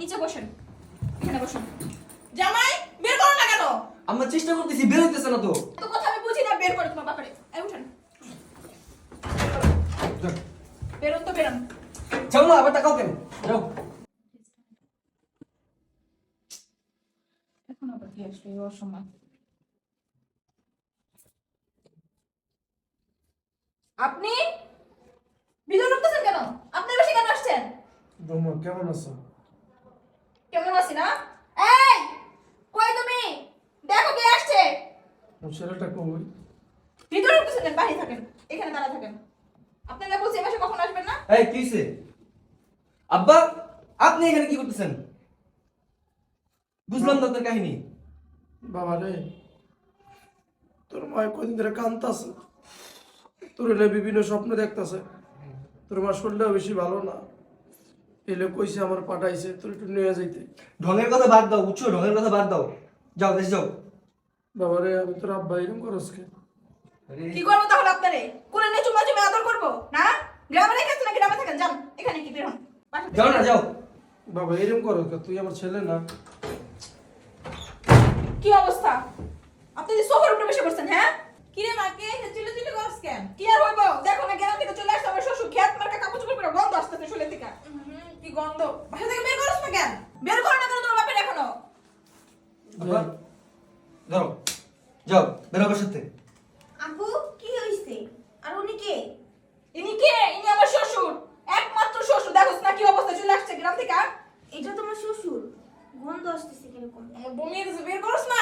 নিচে বসেন। এখানে বসুন। জামাই বের করো না কেন? আমরা চেষ্টা করতেছি বের হইতেছে না তো। তো কথা আমি বুঝি না বের করো তোমার বাপারে এই উঠেন। বেরোন তো বেরোন। যাও না আবার টাকাও কেন? যাও। এখন আবার কি আসলো? এই অসময়। আপনি? বিজয় ঢুকতেছেন কেন? আপনি বেশি কেন আসছেন? কেমন আছো? কেমন আছি না? এই কই তুমি? দেখো কে আসছে। ছেলেটা কই? ভিতরে? বাইরে থাকেন। এখানে দাঁড়া থাকেন। আপনারা বলছি এ মাসে কখন আসবেন না? এই আব্বা আপনি এখানে কি করতেছেন? বুঝলাম তো আপনার কাহিনী। বাবা রে তোর মায় কদিন ধরে কান্তাছে তোর বিভিন্ন স্বপ্ন দেখতাছে। তোর মা শরীরটাও বেশি ভালো না। এলে কইছে আমার পাঠাইছে তোর একটু নিয়ে যাইতে। ঢঙের কথা বাদ দাও বুঝছ ঢঙের কথা বাদ দাও। যাও দেশ যাও। বাবা রে আমি তোর আব্বা এরকম করস কে? কি করব তাহলে আপনারে? কোলে নিয়ে চুমা চুমে আদর করব? না? গ্রামে রেখেছেন না গ্রামে থাকেন যান। এখানে কি বের হন। যাও না যাও। বাবা এরকম করস কে? তুই আমার ছেলে না। কি অবস্থা? আপনি যে সোফার উপরে বসে পড়ছেন হ্যাঁ? কি রে মাকে চিলে চিলে করছ কেন? কি আর হইব? দেখো না গ্রাম থেকে চলে আসছে আমার শ্বশুর খেত মার্কা কাপড় চোপড় করে গন্ধ আসতেছে শুলে থেকে কি গন্ধ? বাসা থেকে বের করছ না কেন? বের করো না কেন তোমার বাপের এখনও? ধরো। যাও বেরো আমার সাথে আপু কি হইছে? আর উনি কে? ইনি কে? ইনি আমার শ্বশুর। একমাত্র শ্বশুর। দেখোস না কি অবস্থা চলে আসছে গ্রাম থেকে। এটা তোমার শ্বশুর? গন্ধ আসতেছে কীরকম? আমার বমি গেছে বের করছ না।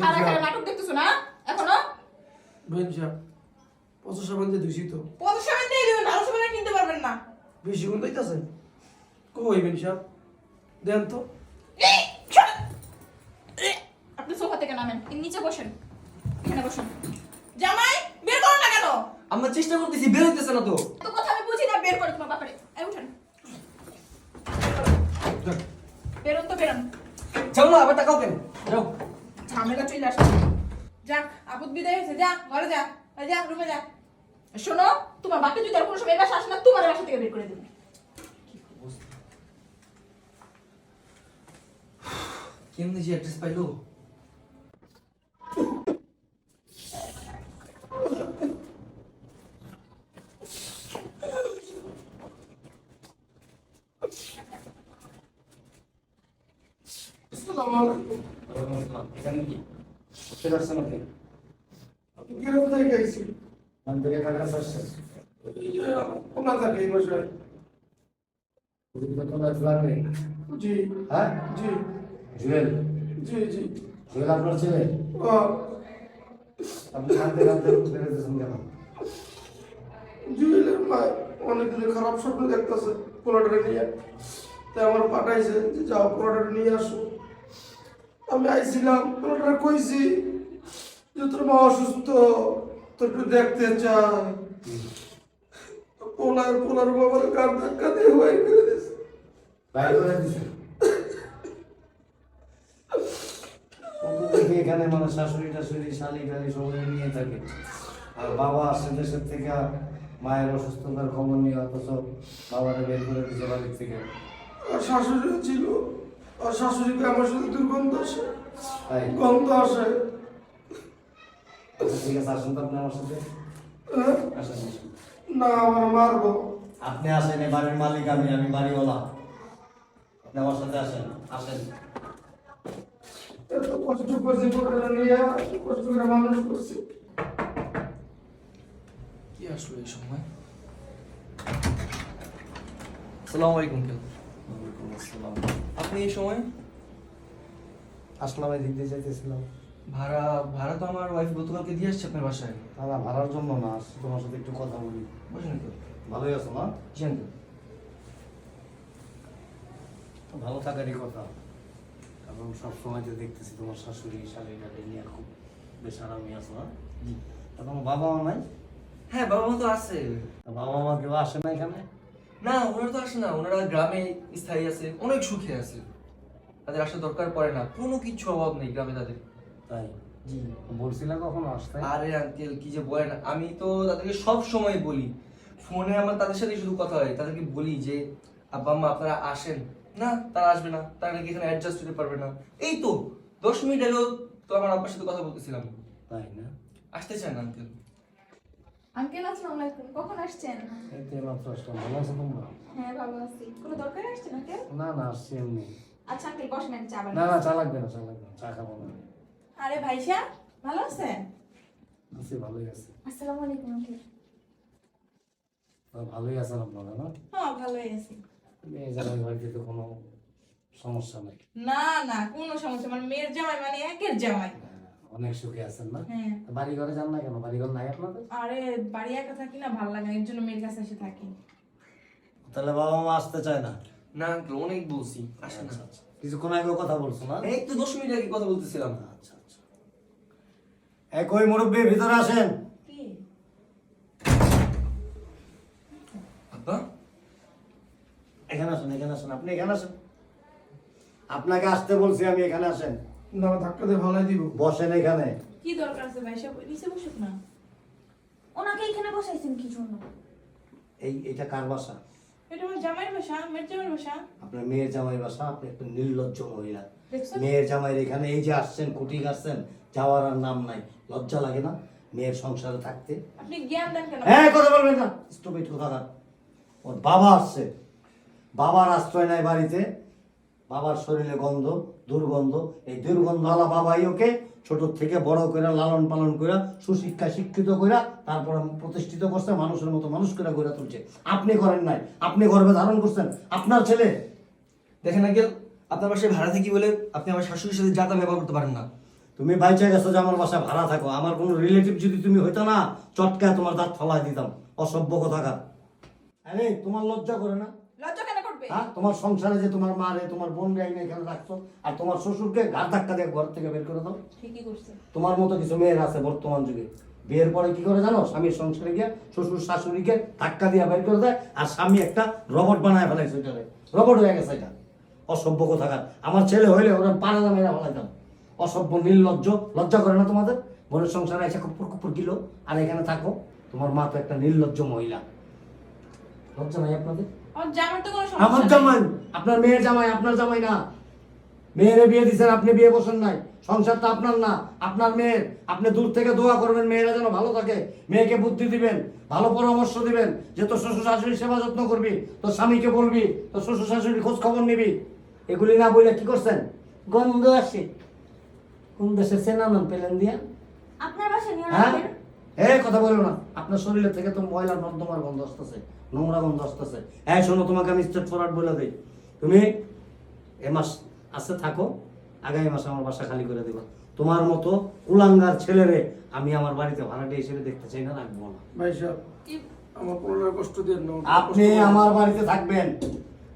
খারা খারা নাটক দেখতেছো না? এখনও? বেঞ্চা পঁচাশ সাবান দিয়ে ধুইছি তো। পদ সামনে দিয়ে দিবেন ভালো সামনে কিনতে পারবেন না। বেশি গুণ দইতাছে কই বেঞ্চা দেন তো এই, আপনি সোফা থেকে নামেন। নিচে বসেন। এখানে বসুন। জামাই বের করো না কেন? আমরা চেষ্টা করতেছি বের হইতেছে না তো। তো কথা আমি বুঝি না বের করে তোমার বাপারে। এই উঠেন। বেরোন তো বেরোন। যাও না আবার টাকাও কেন? যাও। ঝামেলা চলে আসছে। যাক আপদ বিদায় হয়েছে। যা ঘরে যা। যা রুমে যা। শোনো তোমার বাপে যদি আর কোনো সময় এই বাসা আসে না তোমার বাসা থেকে বের করে দেবে কেমনি যে অ্যাড্রেস পাইলো আসসালামু আলাইকুম এখানে কি চলে আসছেন আপনি আপনি কীরকম থেকে গেছি আমি থেকে কার কাছে আসছেন এই যে কোনা থাকে এই বাসায়। কোনো ফ্ল্যাট নেই। জি। হ্যাঁ? জি। জুয়েল জি জি। জুয়েল আপনার ছেলে ও। আপনি কাঁদতে কাঁদতে বেরোতেছেন কেন? জুয়েলের মা অনেক দিনে খারাপ স্বপ্ন দেখতেছে পোলাটারে নিয়ে। তাই আমার পাঠাইছে যে যাও পোলাটারে নিয়ে আসো। আমি আইছিলাম পোলাটারে কইছি যে তোর মা অসুস্থ তোর একটু দেখতে চাই। পোলার পোলার বাবার কার ধাক্কা দিয়ে হয়ে দিছে। বাইরে করে দিছে কত দেখি এখানে মানে শাশুড়ি টাশুড়ি শালি টালি সবাই নিয়ে থাকে। আর বাবা আসছে দেশের থেকে মায়ের অসুস্থতার খবর নিয়ে অথচ বাবারে বের করে দিচ্ছে বাড়ির থেকে। আর শাশুড়িও ছিল। আর শাশুড়িকে আমার সাথে দুর্গন্ধ আসে। তাই? গন্ধ আসে। আচ্ছা, ঠিক আছে আসুন তো আপনি আমার সাথে। হ্যাঁ? না আমার মারবো। আপনি আসেন এই বাড়ির মালিক আমি আমি বাড়িওয়ালা। আপনি আমার সাথে আসেন আসেন। এত কষ্ট করছি পোলাটা নিয়ে কষ্ট করে মানুষ করছি। কি আসলো এই সময়? আসসালামু আলাইকুম কেউ? ওয়ালাইকুম আসসালাম। আপনি এই সময়? আসলাম এদিক দিয়ে যাইতেছিলাম। ভাড়া ভাড়া তো আমার ওয়াইফ গতকালকে দিয়ে আসছে আপনার বাসায়। না ভাড়ার জন্য না আসছি তোমার সাথে একটু কথা বলি। বুঝলেন তো। ভালোই আছো না? ভালো থাকারই কথা। কারণ সবসময় যে দেখতেছি তোমার শাশুড়ি শাশুড়ি নিয়ে খুব বেশ আরামই আছো জি। তা তোমার বাবা মা নাই? হ্যাঁ বাবা মা তো আছে। তা বাবা মা কেউ আসে না এখানে? না ওনারা তো আসে না। ওনারা গ্রামে স্থায়ী আছে অনেক সুখে আছে। তাদের আসার দরকার পড়ে না। কোনো কিছু অভাব নেই গ্রামে তাদের। তাই? জি। বলছি না কখনো আসতে? আরে আঙ্কেল কি যে বলেন আমি তো তাদেরকে সব সময় বলি। ফোনে আমার তাদের সাথে শুধু কথা হয়। তাদেরকে বলি যে আব্বা আম্মা আপনারা আসেন। না তারা আসবে না। তারা নাকি এখানে অ্যাডজাস্ট হতে পারবে না। এই তো দশ মিনিট আগেও তো আমার আব্বার সাথে কথা বলতেছিলাম। তাই না? আসতে চায় না আঙ্কেল আঙ্কেল আসসালামু আলাইকুম কখন আসছেন? এই তো মাত্র আসলাম। ভালো আছো তোমরা? হ্যাঁ ভালো আছি। কোনো দরকারে আসছেন আঙ্কেল না না আসছি এমনি। আচ্ছা আঙ্কেল বসেন আমি চা না বানাই। না চা লাগবে না চা লাগবে না চা খাব না। আরে ভাইসা ভালো আছেন? আছি ভালোই আছে। আসসালামু আলাইকুম আঙ্কেল ভালোই আছেন আপনারা না? হ্যাঁ ভালোই আছি। মেয়ে জামাই তো কোনো সমস্যা নাই। না না কোনো সমস্যা মানে মেয়ের জামাই মানে একের জামাই। হ্যাঁ, অনেক সুখে আছেন না? হ্যাঁ। বাড়ি ঘরে যান না কেন? বাড়ি ঘর নাই আপনাদের? আরে বাড়ি একা থাকি না ভালো লাগে এর জন্য মেয়ের কাছে এসে থাকি। তাহলে বাবা মা আসতে চায় না? না আঙ্কেল অনেক বলছি আসে না। কিছুক্ষণ আগেও কথা বলছো না? এই তো দশ মিনিট আগে কথা বলতেছিলাম। আচ্ছা আচ্ছা। এক ওই মুরব্বী ভিতরে আসেন কি আব্বা এখানে আসেন এখানে আসেন। আপনি এখানে আসেন। আপনাকে আসতে বলছি আমি এখানে আসেন। না ধাক্কা দিয়ে ভালাই দিব। বসেন এখানে। কি দরকার আছে ভাইসা নিচে বসুক না। ওনাকে এখানে বসাইছেন কি জন্য? এই এটা কার বাসা? এটা আমার জামাইয়ের বাসা মেয়ের জামাইয়ের বাসা। আপনার মেয়ের জামাই বাসা? আপনি একটা নির্লজ্জ মহিলা। মেয়ের জামাইয়ের এখানে এই যে আসছেন কুটি আসছেন যাওয়ার আর নাম নাই। লজ্জা লাগে না মেয়ের সংসারে থাকতে? আপনি জ্ঞান দেন কেন? হ্যাঁ কথা বলবেন না। স্টুপিড কোথাকার ওর বাবা আসছে। বাবার আশ্রয় নেয় বাড়িতে বাবার শরীরে গন্ধ দুর্গন্ধ এই দুর্গন্ধ আলা বাবাই ওকে ছোট থেকে বড় করে লালন পালন করে সুশিক্ষা শিক্ষিত করে তারপর প্রতিষ্ঠিত করছে মানুষের মতো মানুষ করে গড়ে তুলছে। আপনি করেন নাই আপনি গর্বে ধারণ করছেন। আপনার ছেলে দেখেন আঙ্কেল আপনার বাসায় ভাড়া থাকি বলে আপনি আমার শাশুড়ির সাথে যাতা ব্যবহার করতে পারেন না। তুমি বাইচে গেছো যে আমার বাসায় ভাড়া থাকো আমার কোনো রিলেটিভ যদি তুমি হইতো না চটকায় তোমার দাঁত ফলাই দিতাম। অসভ্য কথাকার আরে তোমার লজ্জা করে না? হ্যাঁ তোমার সংসারে যে তোমার মা রে তোমার বোন রে এখানে রাখছো আর তোমার শ্বশুরকে ঘাট ধাক্কা দিয়ে ঘর থেকে বের করে দাও। ঠিকই করছে। তোমার মতো কিছু মেয়ের আছে বর্তমান যুগে। বিয়ের পরে কি করে জানো? স্বামীর সংসারে গিয়ে শ্বশুর শাশুড়িকে ধাক্কা দিয়ে বের করে দেয় আর স্বামী একটা রবট বানায় ফেলাইছে ওইটারে। রবট হয়ে গেছে এটা। অসভ্য কোথাকার। আমার ছেলে হইলে ওরা পাড়া দামে ফেলাইতাম অসভ্য নির্লজ্জ লজ্জা করে না তোমাদের? বোনের সংসারে এসে কুপুর কুপুর কিলো আর এখানে থাকো। তোমার মা তো একটা নির্লজ্জ মহিলা। লজ্জা নাই আপনাদের? আমার তো জামাই আপনার মেয়ের জামাই আপনার জামাই না। মেয়েরে বিয়ে দিচ্ছেন আপনি বিয়ে বসেন নাই। সংসারটা আপনার না আপনার মেয়ের। আপনি দূর থেকে দোয়া করবেন মেয়েরা যেন ভালো থাকে। মেয়েকে বুদ্ধি দিবেন ভালো পরামর্শ দিবেন যে তোর শ্বশুর শাশুড়ি সেবা যত্ন করবি তোর স্বামীকে বলবি তোর শ্বশুর শাশুড়ি খোঁজ খবর নিবি। এগুলি না বলে কি করছেন? গন্ধ আসে। কোন দেশে সেনা নাম পেলেন দিয়া? আপনার বাসায় নিয়ে হ্যাঁ কথা বলো না। আপনার শরীরে থেকে তো ময়লা নর্দমার গন্ধ আসতেছে নোংরা গন্ধ আসতেছে। হ্যাঁ শোনো তোমাকে আমি স্টেট ফরওয়ার্ড বলে দিই। তুমি এ মাস আসতে থাকো আগামী মাসে আমার বাসা খালি করে দেবা। তোমার মতো কুলাঙ্গার ছেলেরে আমি আমার বাড়িতে ভাড়াটে হিসেবে দেখতে চাই না রাখব না। ভাই সাহেব আমার কোনো কষ্ট দিয়ে না আপনি আমার বাড়িতে থাকবেন।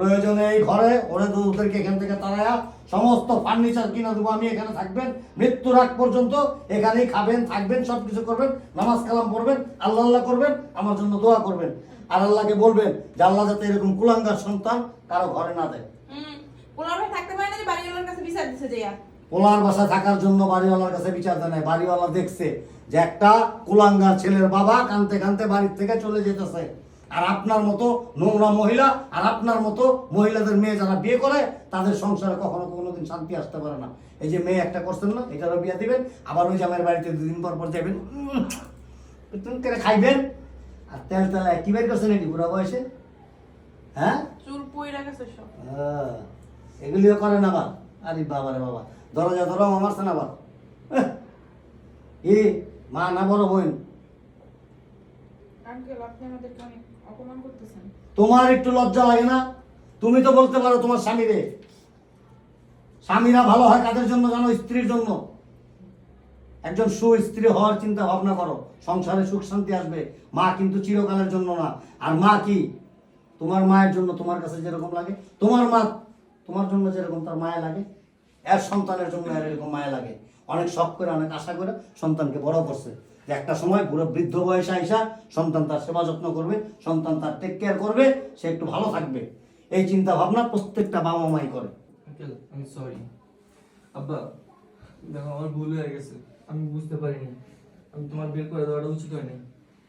প্রয়োজনে এই ঘরে ওরে ওদেরকে এখান থেকে তারায়া সমস্ত ফার্নিচার কিনে দেবো আমি এখানে থাকবেন মৃত্যুর আগ পর্যন্ত এখানেই খাবেন থাকবেন সব কিছু করবেন নামাজ কালাম পড়বেন আল্লাহ আল্লাহ করবেন আমার জন্য দোয়া করবেন। আর আল্লাহকে বলবেন যে আল্লাহ যাতে এরকম কুলাঙ্গার সন্তান কারও ঘরে না দেয়। পোলার বাসা থাকার জন্য বাড়িওয়ালার কাছে বিচার দেয় বাড়িওয়ালা দেখছে যে একটা কুলাঙ্গার ছেলের বাবা কানতে কানতে বাড়ির থেকে চলে যেতেছে। আর আপনার মতো নোংরা মহিলা আর আপনার মতো মহিলাদের মেয়ে যারা বিয়ে করে তাদের সংসারে কখনো কোনো দিন শান্তি আসতে পারে না। এই যে মেয়ে একটা করছেন না এটারও বিয়ে দিবেন আবার ওই জামের বাড়িতে দুদিন পর পর যাবেন করে খাইবেন? আর তেল তেল কি বের করছেন এটি বুড়া বয়সে? হ্যাঁ? চুল পইরা গেছে সব। এগুলিও করেন আবার। আরে বাবা রে বাবা দরজা ধরো মারছেন আবার। কি মা না বড় বোন। আঙ্কেল আপনি আমাদেরকে অনেক তোমার একটু লজ্জা লাগে না? তুমি তো বলতে পারো তোমার স্বামীরে। স্বামীরা ভালো হয় কাদের জন্য জানো? স্ত্রীর জন্য। একজন সুস্ত্রী হওয়ার চিন্তা ভাবনা করো। সংসারে সুখ শান্তি আসবে। মা কিন্তু চিরকালের জন্য না। আর মা কি? তোমার মায়ের জন্য তোমার কাছে যেরকম লাগে। তোমার মা তোমার জন্য যেরকম তার মায়া লাগে, এর সন্তানের জন্য এর এরকম মায়া লাগে। অনেক শখ করে, অনেক আশা করে সন্তানকে বড় করছে। একটা সময় পুরো বৃদ্ধ বয়সে আইসা সন্তান তার সেবা যত্ন করবে, সন্তান তার টেক কেয়ার করবে, সে একটু ভালো থাকবে। এই চিন্তা ভাবনা প্রত্যেকটা বাবা মাই করে আমি সরি আব্বা, দেখো, আমার ভুল হয়ে গেছে। আমি বুঝতে পারিনি। আমি তোমার বের করে দেওয়াটা উচিত হয়নি।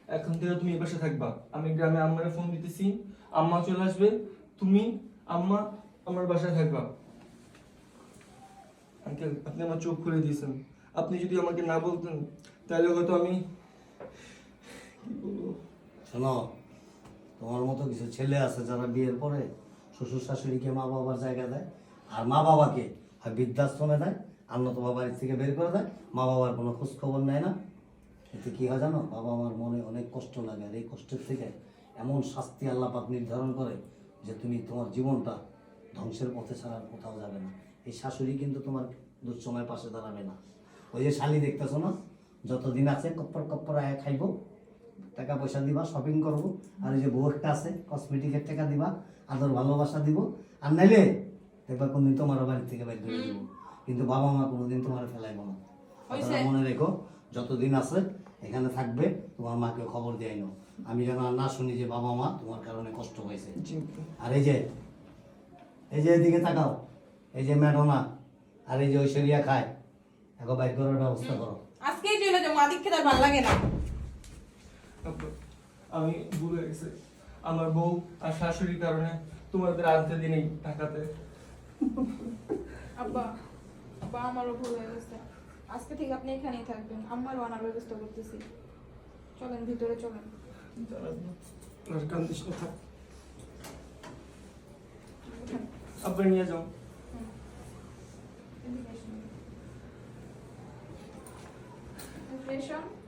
এখন থেকে তুমি এপাশে থাকবা। আমি গ্রামে আম্মারে ফোন দিতেছি। আম্মা চলে আসবে। তুমি, আম্মা আমার বাসায় থাকবা। আঙ্কেল, আপনি আমার চোখ খুলে দিয়েছেন। আপনি যদি আমাকে না বলতেন তাহলে হয়তো আমি? কি বলব? শোনো, তোমার মতো কিছু ছেলে আছে যারা বিয়ের পরে শ্বশুর শাশুড়িকে মা বাবার জায়গা দেয়, আর মা বাবাকে হয় বৃদ্ধাশ্রমে দেয়, আর নতুবা বাড়ি থেকে বের করে দেয়, মা বাবার কোনো খোঁজ খবর নেয় না। এতে কী হয় জানো? বাবা আমার মনে অনেক কষ্ট লাগে, আর এই কষ্টের থেকে এমন শাস্তি আল্লাপাক নির্ধারণ করে যে তুমি তোমার জীবনটা ধ্বংসের পথে ছাড়া কোথাও যাবে না। এই শাশুড়ি কিন্তু তোমার দুঃসময় পাশে দাঁড়াবে না। ওই যে শালি দেখতেছো না? যতদিন আছে কপ্পর কপ্পর আয়া খাইবো। টাকা পয়সা দিবা শপিং করব। আর এই যে বউ একটা আছে কসমেটিকের টাকা দিবা আদর ভালোবাসা দিব। আর নাইলে দেখবা কোনদিন তোমার বাড়ি থেকে বের করে দিব। কিন্তু বাবা মা কোনোদিন তোমার ফেলাইবো না। মনে রেখো যতদিন আছে এখানে থাকবে তোমার মাকে খবর দেয় আইনো। আমি যেন আর না শুনি যে বাবা মা তোমার কারণে কষ্ট হয়েছে আর এই যে এই যে এদিকে তাকাও এই যে ম্যাডোনা আর এই যে ঐশ্বরিয়া খায় এখন বাইর করার ব্যবস্থা করো। আজকেই যাব ভালো লাগে না। আমি ভুলে গেছি। আমার বউ আর শাশুড়ির কারণে তোমাদের আনতে দিনে টাকাতে আব্বা আব্বা আমারও ভুল হয়ে গেছে। আজকে থেকে আপনি এখানেই থাকবেন। আমারও আনার ব্যবস্থা করতেছি। চলেন ভিতরে চলেন। আর কান্দিস না থাক। আব্বা নিয়ে যাও। 医生。